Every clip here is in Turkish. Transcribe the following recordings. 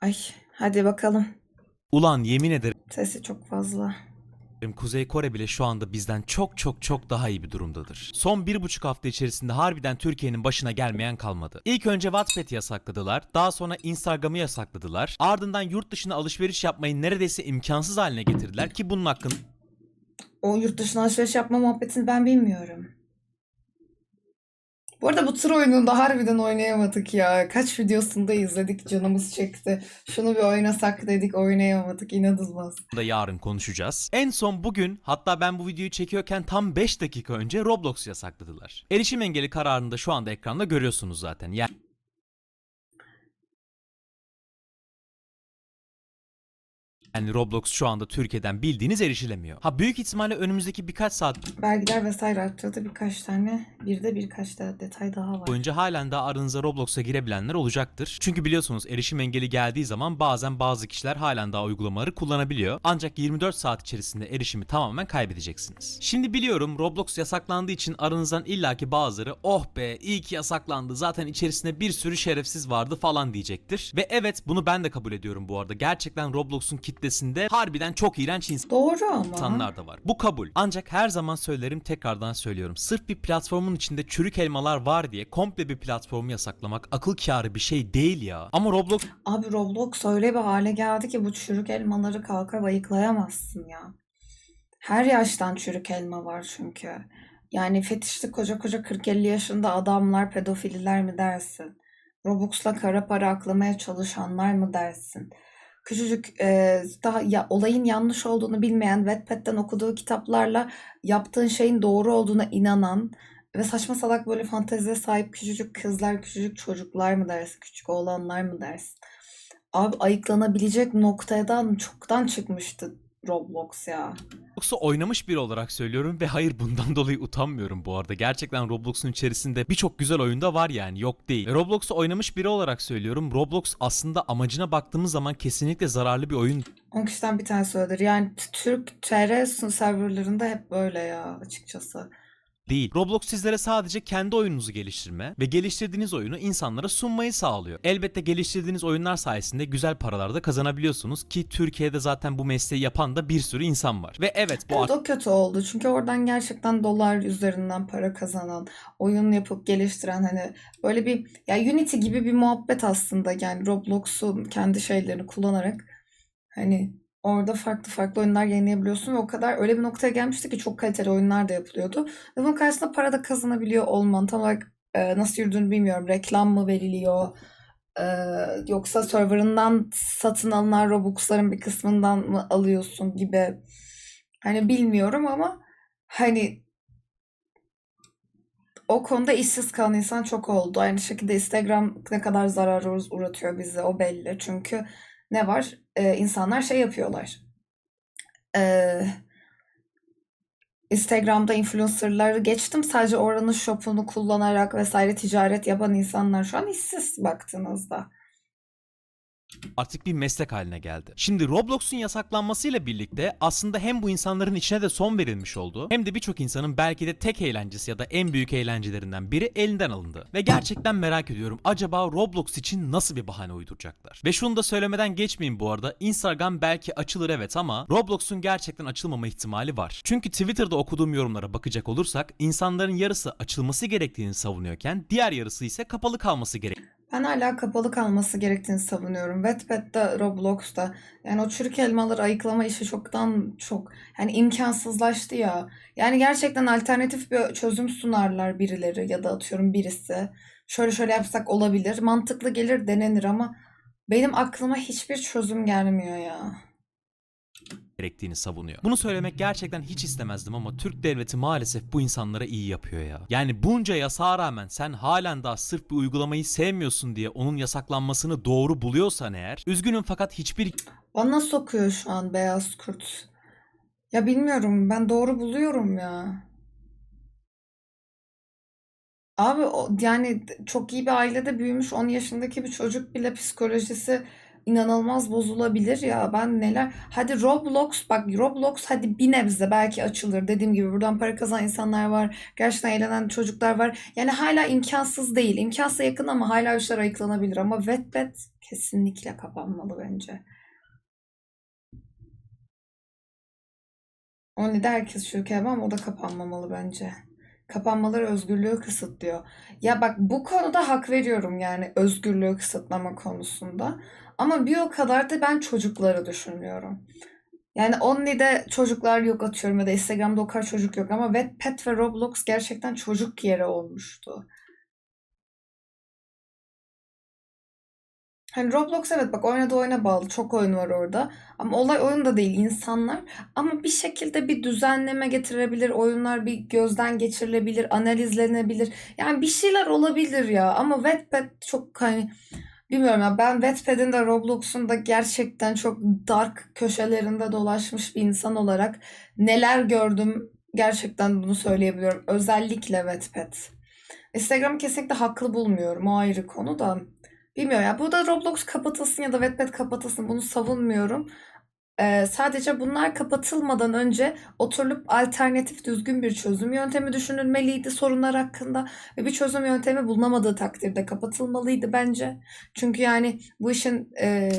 Ay hadi bakalım. Ulan yemin ederim Sesi çok fazla. Kuzey Kore bile şu anda bizden çok çok çok daha iyi bir durumdadır. Son bir buçuk hafta içerisinde harbiden Türkiye'nin başına gelmeyen kalmadı. İlk önce WhatsApp'ı yasakladılar, daha sonra Instagram'ı yasakladılar, ardından yurt dışına alışveriş yapmayı neredeyse imkansız haline getirdiler ki bunun hakkında O yurt dışına alışveriş yapma muhabbetini ben bilmiyorum. Bu arada bu tır oyununu da harbiden oynayamadık ya. Kaç videosunda izledik canımız çekti. Şunu bir oynasak dedik oynayamadık inanılmaz. da yarın konuşacağız. En son bugün hatta ben bu videoyu çekiyorken tam 5 dakika önce Roblox'u yasakladılar. Erişim engeli kararını da şu anda ekranda görüyorsunuz zaten. Yani Yani Roblox şu anda Türkiye'den bildiğiniz erişilemiyor. Ha büyük ihtimalle önümüzdeki birkaç saat Vergiler vesaire arttırdı birkaç tane. Bir de birkaç da detay daha var. boyunca halen daha aranıza Roblox'a girebilenler olacaktır. Çünkü biliyorsunuz erişim engeli geldiği zaman bazen bazı kişiler halen daha uygulamaları kullanabiliyor. Ancak 24 saat içerisinde erişimi tamamen kaybedeceksiniz. Şimdi biliyorum Roblox yasaklandığı için aranızdan illaki bazıları oh be iyi ki yasaklandı zaten içerisinde bir sürü şerefsiz vardı falan diyecektir. Ve evet bunu ben de kabul ediyorum bu arada. Gerçekten Roblox'un kitlesinde harbiden çok iğrenç insanlar Doğru ama. insanlar da var. Bu kabul. Ancak her zaman söylerim tekrardan söylüyorum. Sırf bir platformun içinde çürük elmalar var diye komple bir platformu yasaklamak akıl kârı bir şey değil ya. Ama Roblox Abi Roblox öyle bir hale geldi ki bu çürük elmaları kalkıp ayıklayamazsın ya. Her yaştan çürük elma var çünkü. Yani fetişli koca koca 40-50 yaşında adamlar pedofililer mi dersin? Robux'la kara para aklamaya çalışanlar mı dersin? Küçücük e, daha ya, olayın yanlış olduğunu bilmeyen Wattpad'den okuduğu kitaplarla yaptığın şeyin doğru olduğuna inanan ve saçma salak böyle fanteziye sahip küçücük kızlar, küçücük çocuklar mı dersin, küçük oğlanlar mı dersin? Abi ayıklanabilecek noktadan çoktan çıkmıştı Roblox ya. Roblox'u oynamış biri olarak söylüyorum ve hayır bundan dolayı utanmıyorum bu arada. Gerçekten Roblox'un içerisinde birçok güzel oyunda var yani yok değil. Ve Roblox'u oynamış biri olarak söylüyorum. Roblox aslında amacına baktığımız zaman kesinlikle zararlı bir oyun 10 kişiden bir tanesi öyledir. Yani Türk TR serverlarında hep böyle ya açıkçası. Değil. Roblox sizlere sadece kendi oyununuzu geliştirme ve geliştirdiğiniz oyunu insanlara sunmayı sağlıyor. Elbette geliştirdiğiniz oyunlar sayesinde güzel paralar da kazanabiliyorsunuz ki Türkiye'de zaten bu mesleği yapan da bir sürü insan var. Ve evet bu Evet o kötü oldu. Çünkü oradan gerçekten dolar üzerinden para kazanan, oyun yapıp geliştiren hani böyle bir ya Unity gibi bir muhabbet aslında. Yani Roblox'un kendi şeylerini kullanarak hani orada farklı farklı oyunlar yayınlayabiliyorsun ve o kadar öyle bir noktaya gelmişti ki çok kaliteli oyunlar da yapılıyordu. Ve bunun karşısında para da kazanabiliyor olman tam olarak e, nasıl yürüdüğünü bilmiyorum. Reklam mı veriliyor? E, yoksa serverından satın alınan Robux'ların bir kısmından mı alıyorsun gibi Hani bilmiyorum ama hani o konuda işsiz kalan insan çok oldu. Aynı şekilde Instagram ne kadar zarar uğ- uğratıyor bize o belli. Çünkü ne var? Ee, insanlar şey yapıyorlar. Ee, Instagram'da influencerları geçtim. Sadece oranın shop'unu kullanarak vesaire ticaret yapan insanlar şu an işsiz baktığınızda. Artık bir meslek haline geldi. Şimdi Roblox'un yasaklanmasıyla birlikte aslında hem bu insanların içine de son verilmiş oldu hem de birçok insanın belki de tek eğlencesi ya da en büyük eğlencelerinden biri elinden alındı. Ve gerçekten merak ediyorum acaba Roblox için nasıl bir bahane uyduracaklar? Ve şunu da söylemeden geçmeyin bu arada Instagram belki açılır evet ama Roblox'un gerçekten açılmama ihtimali var. Çünkü Twitter'da okuduğum yorumlara bakacak olursak insanların yarısı açılması gerektiğini savunuyorken diğer yarısı ise kapalı kalması gerektiğini Ben hala kapalı kalması gerektiğini savunuyorum. Wattpad'da, Roblox'ta yani o çürük elmaları ayıklama işi çoktan çok yani imkansızlaştı ya. Yani gerçekten alternatif bir çözüm sunarlar birileri ya da atıyorum birisi. Şöyle şöyle yapsak olabilir. Mantıklı gelir denenir ama benim aklıma hiçbir çözüm gelmiyor ya. Gerektiğini savunuyor. Bunu söylemek gerçekten hiç istemezdim ama Türk devleti maalesef bu insanlara iyi yapıyor ya. Yani bunca yasağa rağmen sen halen daha sırf bir uygulamayı sevmiyorsun diye onun yasaklanmasını doğru buluyorsan eğer üzgünüm fakat hiçbir Bana sokuyor şu an beyaz kurt. Ya bilmiyorum ben doğru buluyorum ya. Abi o, yani çok iyi bir ailede büyümüş 10 yaşındaki bir çocuk bile psikolojisi inanılmaz bozulabilir ya. Ben neler... Hadi Roblox bak Roblox hadi bir nebze belki açılır. Dediğim gibi buradan para kazanan insanlar var. Gerçekten eğlenen çocuklar var. Yani hala imkansız değil. İmkansıza yakın ama hala işler ayıklanabilir. Ama Wattpad kesinlikle kapanmalı bence. Only'de herkes çürük ama o da kapanmamalı bence. Kapanmaları özgürlüğü kısıtlıyor. Ya bak bu konuda hak veriyorum yani özgürlüğü kısıtlama konusunda. Ama bir o kadar da ben çocukları düşünmüyorum. Yani Only'de çocuklar yok atıyorum ya da Instagram'da o kadar çocuk yok ama Wattpad ve Roblox gerçekten çocuk yeri olmuştu. Hani Roblox evet bak oynadığı oyuna bağlı. Çok oyun var orada. Ama olay oyun da değil insanlar. Ama bir şekilde bir düzenleme getirebilir. Oyunlar bir gözden geçirilebilir. Analizlenebilir. Yani bir şeyler olabilir ya. Ama Wattpad çok hani bilmiyorum ya ben Wattpad'in de Roblox'un da gerçekten çok dark köşelerinde dolaşmış bir insan olarak neler gördüm gerçekten bunu söyleyebiliyorum. Özellikle Wattpad. Instagram'ı kesinlikle haklı bulmuyorum. O ayrı konu da. Bilmiyorum ya. Burada Roblox kapatılsın ya da Wattpad kapatılsın. Bunu savunmuyorum. Ee, sadece bunlar kapatılmadan önce oturulup alternatif düzgün bir çözüm yöntemi düşünülmeliydi sorunlar hakkında ve bir çözüm yöntemi bulunamadığı takdirde kapatılmalıydı bence. Çünkü yani bu işin e,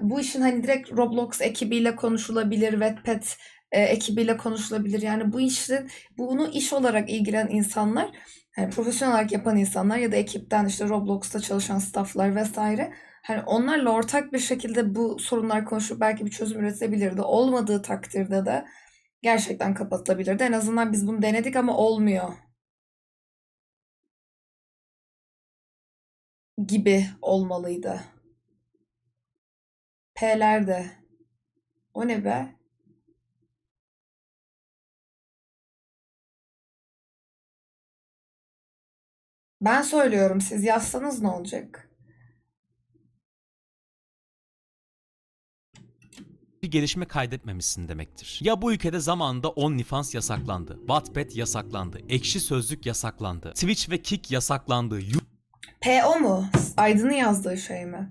bu işin hani direkt Roblox ekibiyle konuşulabilir, Wattpad e, ekibiyle konuşulabilir. Yani bu işin bunu iş olarak ilgilenen insanlar hani profesyonel olarak yapan insanlar ya da ekipten işte Roblox'ta çalışan stafflar vesaire hani onlarla ortak bir şekilde bu sorunlar konuşup belki bir çözüm üretebilirdi. Olmadığı takdirde de gerçekten kapatılabilirdi. En azından biz bunu denedik ama olmuyor gibi olmalıydı. P'ler de. O ne be? Ben söylüyorum siz yazsanız ne olacak? bir gelişme kaydetmemişsin demektir. Ya bu ülkede zamanında OnlyFans yasaklandı, Wattpad yasaklandı, Ekşi Sözlük yasaklandı, Twitch ve Kick yasaklandı, PO mu? Aydın'ın yazdığı şey mi?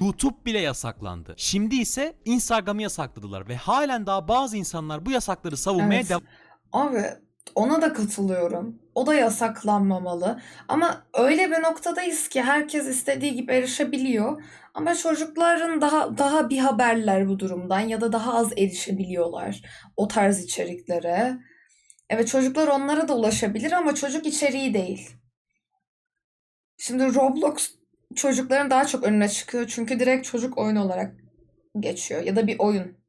YouTube bile yasaklandı. Şimdi ise Instagram'ı yasakladılar ve halen daha bazı insanlar bu yasakları savunmaya Evet. devam Abi ona da katılıyorum. O da yasaklanmamalı. Ama öyle bir noktadayız ki herkes istediği gibi erişebiliyor. Ama çocukların daha daha bir haberler bu durumdan ya da daha az erişebiliyorlar o tarz içeriklere. Evet çocuklar onlara da ulaşabilir ama çocuk içeriği değil. Şimdi Roblox çocukların daha çok önüne çıkıyor çünkü direkt çocuk oyun olarak geçiyor ya da bir oyun.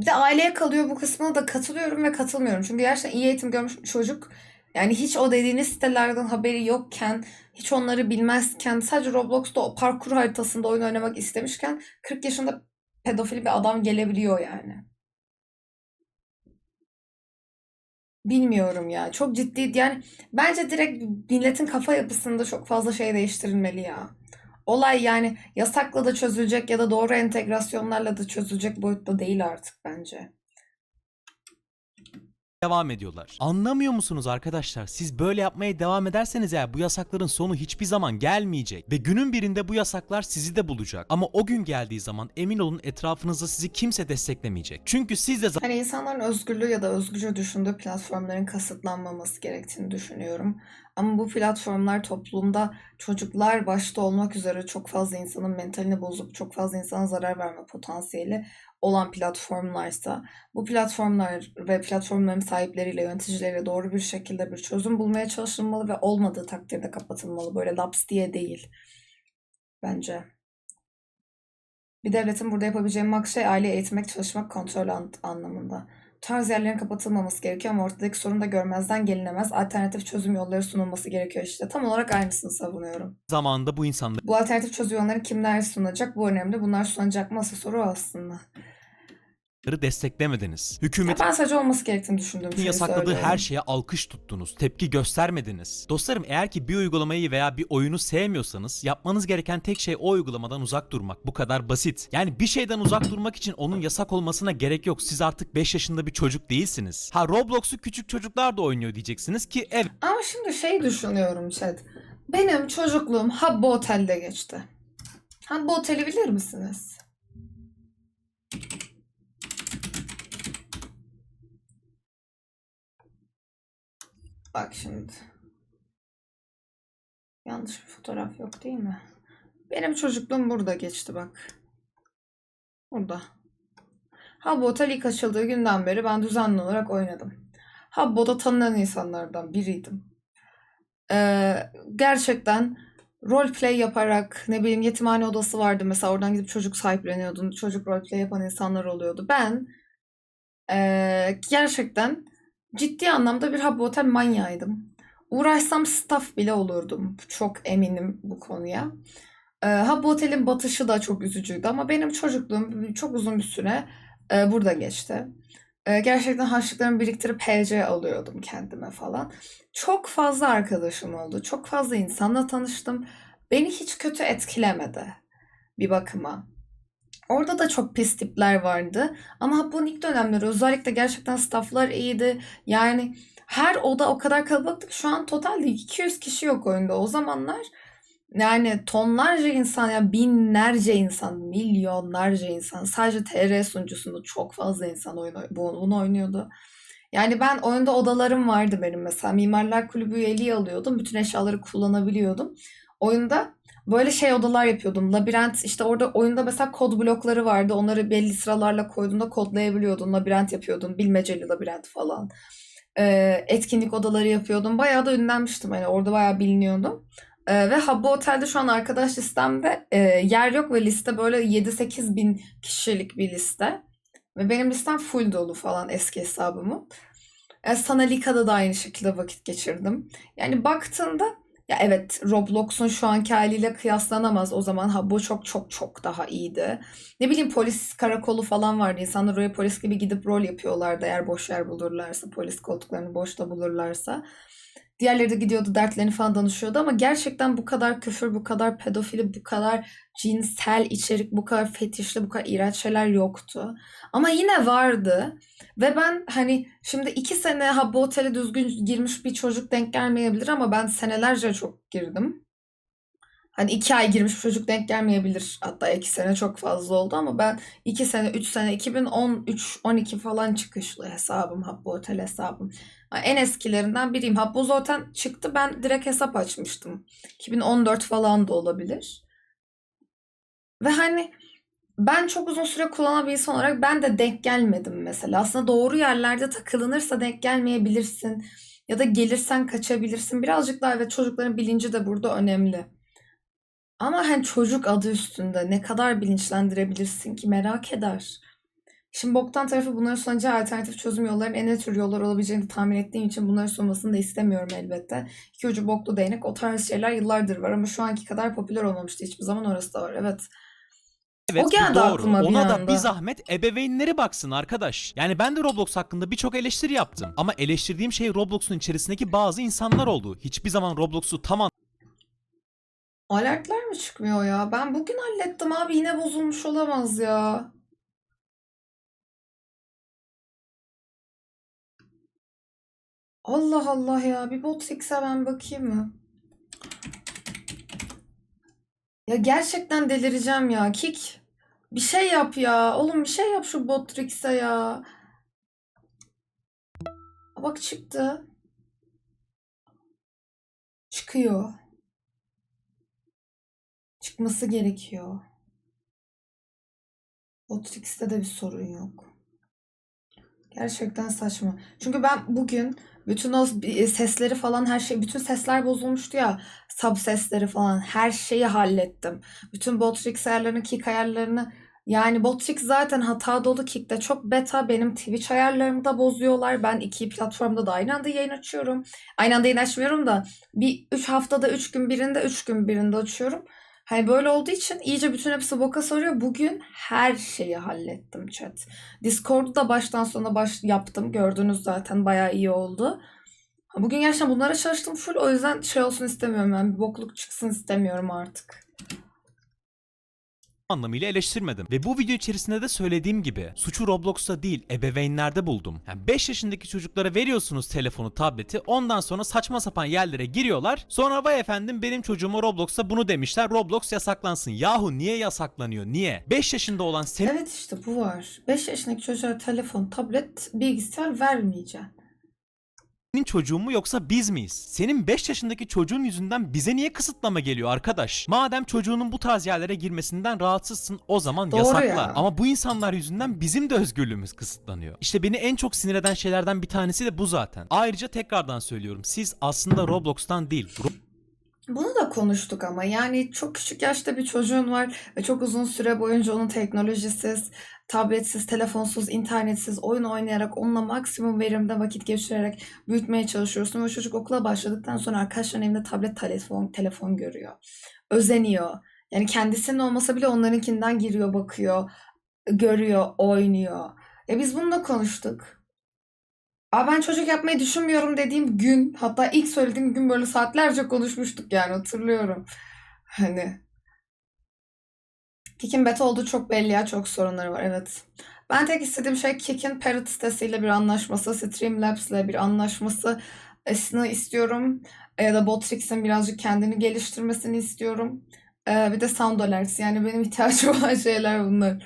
Bir de aileye kalıyor bu kısmına da katılıyorum ve katılmıyorum. Çünkü gerçekten iyi eğitim görmüş çocuk yani hiç o dediğiniz sitelerden haberi yokken, hiç onları bilmezken, sadece Roblox'ta o parkur haritasında oyun oynamak istemişken 40 yaşında pedofil bir adam gelebiliyor yani. Bilmiyorum ya. Çok ciddi yani bence direkt milletin kafa yapısında çok fazla şey değiştirilmeli ya. Olay yani yasakla da çözülecek ya da doğru entegrasyonlarla da çözülecek boyutta değil artık bence. Devam ediyorlar. Anlamıyor musunuz arkadaşlar? Siz böyle yapmaya devam ederseniz eğer bu yasakların sonu hiçbir zaman gelmeyecek ve günün birinde bu yasaklar sizi de bulacak. Ama o gün geldiği zaman emin olun etrafınızda sizi kimse desteklemeyecek. Çünkü siz de Hani insanların özgürlüğü ya da özgürce düşündüğü platformların kasıtlanmaması gerektiğini düşünüyorum. Ama bu platformlar toplumda çocuklar başta olmak üzere çok fazla insanın mentalini bozup çok fazla insana zarar verme potansiyeli olan platformlarsa bu platformlar ve platformların sahipleriyle yöneticileriyle doğru bir şekilde bir çözüm bulmaya çalışılmalı ve olmadığı takdirde kapatılmalı. Böyle laps diye değil bence. Bir devletin burada yapabileceği mak şey aile eğitmek, çalışmak, kontrol an- anlamında. Bu tarz yerlerin kapatılmaması gerekiyor ama ortadaki sorun da görmezden gelinemez. Alternatif çözüm yolları sunulması gerekiyor işte. Tam olarak aynısını savunuyorum. zamanında bu insanları Bu alternatif çözüm yolları kimler sunacak? Bu önemli. Bunlar sunacak mı? Asıl soru aslında. Desteklemediniz. Hükümetin ben sadece olması gerektiğini düşündüğüm şeyi yasakladığı söylüyorum. her şeye alkış tuttunuz. Tepki göstermediniz. Dostlarım eğer ki bir uygulamayı veya bir oyunu sevmiyorsanız yapmanız gereken tek şey o uygulamadan uzak durmak. Bu kadar basit. Yani bir şeyden uzak durmak için onun yasak olmasına gerek yok. Siz artık 5 yaşında bir çocuk değilsiniz. Ha Roblox'u küçük çocuklar da oynuyor diyeceksiniz ki evet Ama şimdi şey düşünüyorum chat. Benim çocukluğum Habbo Otel'de geçti. Habbo Otel'i bilir misiniz? Bak şimdi. Yanlış bir fotoğraf yok değil mi? Benim çocukluğum burada geçti bak. Burada. Habbo ilk açıldığı günden beri ben düzenli olarak oynadım. Habbo'da tanınan insanlardan biriydim. Ee, gerçekten roleplay yaparak ne bileyim yetimhane odası vardı mesela oradan gidip çocuk sahipleniyordun. Çocuk roleplay yapan insanlar oluyordu. Ben ee, gerçekten ciddi anlamda bir Habbo Otel manyağıydım. Uğraşsam staff bile olurdum. Çok eminim bu konuya. Ee, Habbo Otel'in batışı da çok üzücüydü ama benim çocukluğum çok uzun bir süre e, burada geçti. E, gerçekten harçlıklarımı biriktirip PC alıyordum kendime falan. Çok fazla arkadaşım oldu. Çok fazla insanla tanıştım. Beni hiç kötü etkilemedi bir bakıma. Orada da çok pis tipler vardı. Ama bunun ilk dönemleri özellikle gerçekten stafflar iyiydi. Yani her oda o kadar kalabalıktı ki şu an totalde 200 kişi yok oyunda. O zamanlar yani tonlarca insan ya binlerce insan, milyonlarca insan sadece TR sunucusunda çok fazla insan oyun, bu- bunu oynuyordu. Yani ben oyunda odalarım vardı benim mesela. Mimarlar Kulübü üyeliği alıyordum. Bütün eşyaları kullanabiliyordum. Oyunda böyle şey odalar yapıyordum. Labirent işte orada oyunda mesela kod blokları vardı. Onları belli sıralarla koyduğunda kodlayabiliyordun. Labirent yapıyordun. Bilmeceli labirent falan. Ee, etkinlik odaları yapıyordum. Bayağı da ünlenmiştim. Hani orada bayağı biliniyordum. Ee, ve Habbo Otel'de şu an arkadaş listemde e, yer yok ve liste böyle 7-8 bin kişilik bir liste. Ve benim listem full dolu falan eski hesabımı. E, Sanalika'da da aynı şekilde vakit geçirdim. Yani baktığında ya evet Roblox'un şu anki haliyle kıyaslanamaz. O zaman Habbo çok çok çok daha iyiydi. Ne bileyim polis karakolu falan vardı. İnsanlar oraya polis gibi gidip rol yapıyorlardı eğer boş yer bulurlarsa. Polis koltuklarını boşta bulurlarsa. Diğerleri de gidiyordu dertlerini falan danışıyordu ama gerçekten bu kadar küfür, bu kadar pedofili, bu kadar cinsel içerik, bu kadar fetişli, bu kadar iğrenç şeyler yoktu. Ama yine vardı. Ve ben hani şimdi iki sene Habbo Otel'e düzgün girmiş bir çocuk denk gelmeyebilir ama ben senelerce çok girdim. Hani iki ay girmiş çocuk denk gelmeyebilir. Hatta iki sene çok fazla oldu ama ben iki sene, üç sene, 2013-12 falan çıkışlı hesabım, Habbo Otel hesabım. Yani En eskilerinden biriyim. Habbo zaten çıktı ben direkt hesap açmıştım. 2014 falan da olabilir. Ve hani ben çok uzun süre kullanan bir insan olarak ben de denk gelmedim mesela. Aslında doğru yerlerde takılınırsa denk gelmeyebilirsin. Ya da gelirsen kaçabilirsin. Birazcık daha evet çocukların bilinci de burada önemli. Ama hani çocuk adı üstünde ne kadar bilinçlendirebilirsin ki merak eder. Şimdi boktan tarafı bunların sunacağı alternatif çözüm yollarının en ne tür yollar olabileceğini tahmin ettiğim için bunları sunmasını da istemiyorum elbette. İki ucu boklu değnek o tarz şeyler yıllardır var ama şu anki kadar popüler olmamıştı hiçbir zaman orası da var evet. Evet O geldi doğru. aklıma bir Ona da anda. bir zahmet ebeveynleri baksın arkadaş. Yani ben de Roblox hakkında birçok eleştiri yaptım. Ama eleştirdiğim şey Roblox'un içerisindeki bazı insanlar oldu. Hiçbir zaman Roblox'u tam Alertler mi çıkmıyor ya? Ben bugün hallettim abi yine bozulmuş olamaz ya. Allah Allah ya bir Botrix'e ben bakayım mı? Ya gerçekten delireceğim ya. Kik bir şey yap ya. Oğlum bir şey yap şu Botrix'e ya. Bak çıktı. Çıkıyor. Çıkması gerekiyor. Botrix'te de bir sorun yok. Gerçekten saçma. Çünkü ben bugün bütün o bi- sesleri falan her şey, bütün sesler bozulmuştu ya. Sub sesleri falan her şeyi hallettim. Bütün Botrix ayarlarını, Kick ayarlarını yani Botrix zaten hata dolu Kick'te çok beta. Benim Twitch ayarlarımı da bozuyorlar. Ben iki platformda da aynı anda yayın açıyorum. Aynı anda yayın açmıyorum da bir üç haftada üç gün birinde üç gün birinde açıyorum. Hani böyle olduğu için iyice bütün hepsi boka soruyor. Bugün her şeyi hallettim chat. Discord'u da baştan sona baş yaptım. Gördünüz zaten bayağı iyi oldu. Bugün gerçekten bunlara çalıştım full. O yüzden şey olsun istemiyorum yani bir bokluk çıksın istemiyorum artık. Anlamıyla eleştirmedim. Ve bu video içerisinde de söylediğim gibi suçu Roblox'ta değil ebeveynlerde buldum. Yani 5 yaşındaki çocuklara veriyorsunuz telefonu, tableti. Ondan sonra saçma sapan yerlere giriyorlar. Sonra vay efendim benim çocuğuma Roblox'ta bunu demişler. Roblox yasaklansın. Yahu niye yasaklanıyor? Niye? 5 yaşında olan senin Evet işte bu var. 5 yaşındaki çocuğa telefon, tablet, bilgisayar vermeyeceğim. Senin çocuğun mu yoksa biz miyiz? Senin 5 yaşındaki çocuğun yüzünden bize niye kısıtlama geliyor arkadaş? Madem çocuğunun bu tarz yerlere girmesinden rahatsızsın o zaman Doğru yasakla. ya. Ama bu insanlar yüzünden bizim de özgürlüğümüz kısıtlanıyor. İşte beni en çok sinir eden şeylerden bir tanesi de bu zaten. Ayrıca tekrardan söylüyorum. Siz aslında Roblox'tan değil, Bunu da konuştuk ama yani çok küçük yaşta bir çocuğun var ve çok uzun süre boyunca onu teknolojisiz, tabletsiz, telefonsuz, internetsiz oyun oynayarak onunla maksimum verimde vakit geçirerek büyütmeye çalışıyorsun ve çocuk okula başladıktan sonra arkadaşların evinde tablet, telefon, telefon görüyor. Özeniyor. Yani kendisinin olmasa bile onlarınkinden giriyor, bakıyor, görüyor, oynuyor. E biz bunu da konuştuk. Aa ben çocuk yapmayı düşünmüyorum dediğim gün hatta ilk söylediğim gün böyle saatlerce konuşmuştuk yani hatırlıyorum. Hani Kik'in beta olduğu çok belli ya çok sorunları var evet. Ben tek istediğim şey Kik'in Parrot sitesiyle bir anlaşması, Streamlabs'le bir anlaşması esni istiyorum. Ya da Botrix'in birazcık kendini geliştirmesini istiyorum. Ee, bir de Sound Alerts yani benim ihtiyacım olan şeyler bunlar.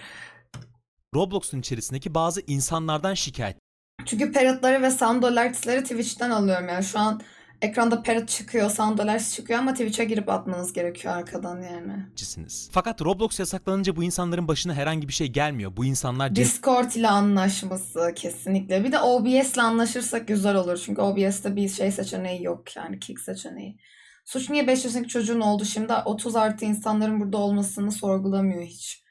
Roblox'un içerisindeki bazı insanlardan şikayet Çünkü parrotları ve sound alerts'leri Twitch'ten alıyorum yani. Şu an ekranda parrot çıkıyor, sound alerts çıkıyor ama Twitch'e girip atmanız gerekiyor arkadan yani. cisiniz. Fakat Roblox yasaklanınca bu insanların başına herhangi bir şey gelmiyor. Bu insanlar Discord ile anlaşması kesinlikle. Bir de OBS ile anlaşırsak güzel olur. Çünkü OBS'te bir şey seçeneği yok yani kick seçeneği. Suç niye 5 yaşındaki çocuğun oldu şimdi 30 artı insanların burada olmasını sorgulamıyor hiç.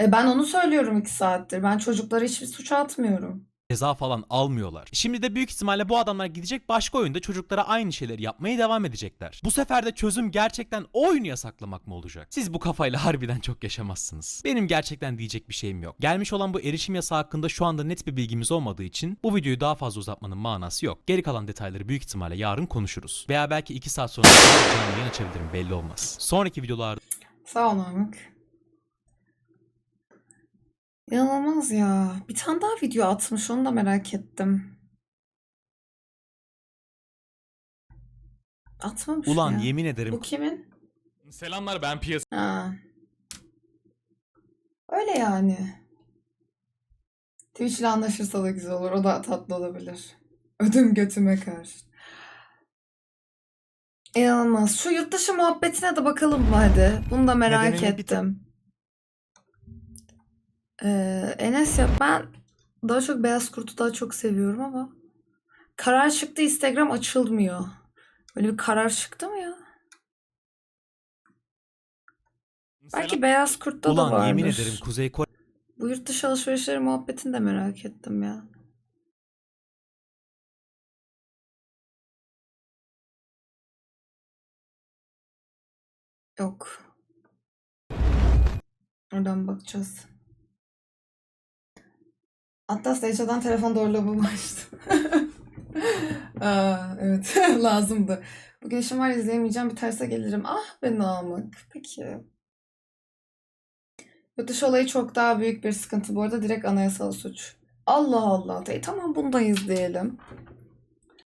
E ben onu söylüyorum 2 saattir. Ben çocuklara hiçbir suç atmıyorum. Ceza falan almıyorlar. Şimdi de büyük ihtimalle bu adamlar gidecek başka oyunda çocuklara aynı şeyleri yapmaya devam edecekler. Bu sefer de çözüm gerçekten o oyunu yasaklamak mı olacak? Siz bu kafayla harbiden çok yaşamazsınız. Benim gerçekten diyecek bir şeyim yok. Gelmiş olan bu erişim yasağı hakkında şu anda net bir bilgimiz olmadığı için bu videoyu daha fazla uzatmanın manası yok. Geri kalan detayları büyük ihtimalle yarın konuşuruz. Veya belki 2 saat sonra yayın açabilirim belli olmaz. Sonraki videolarda Sağ ol Namık. İnanılmaz ya. Bir tane daha video atmış onu da merak ettim. Atmamış ulan ya. yemin ederim Bu kimin? Selamlar ben Piyas. Ha. Öyle yani. Twitch ile anlaşırsa da güzel olur. O da tatlı olabilir. Ödüm götüme karşı. İnanılmaz. Şu yurt dışı muhabbetine de bakalım hadi. Bunu da merak Nedenini bir ettim. Ee, Enes ya ben daha çok Beyaz Kurt'u daha çok seviyorum ama karar çıktı Instagram açılmıyor. Böyle bir karar çıktı mı ya? Belki Beyaz Kurt'ta da Ulan yemin vardır. ederim Kuzey Kore Bu yurt dışı alışverişleri muhabbetini de merak ettim ya. Yok. Oradan bakacağız. Hatta Stage'den telefon doğruluğumu açtım. Aa, evet lazımdı. Bugün işim var izleyemeyeceğim bir terse gelirim. Ah be Namık. Peki. Yurt dışı olayı çok daha büyük bir sıkıntı bu arada. Direkt anayasal suç. Allah Allah. E, tamam bunu da izleyelim.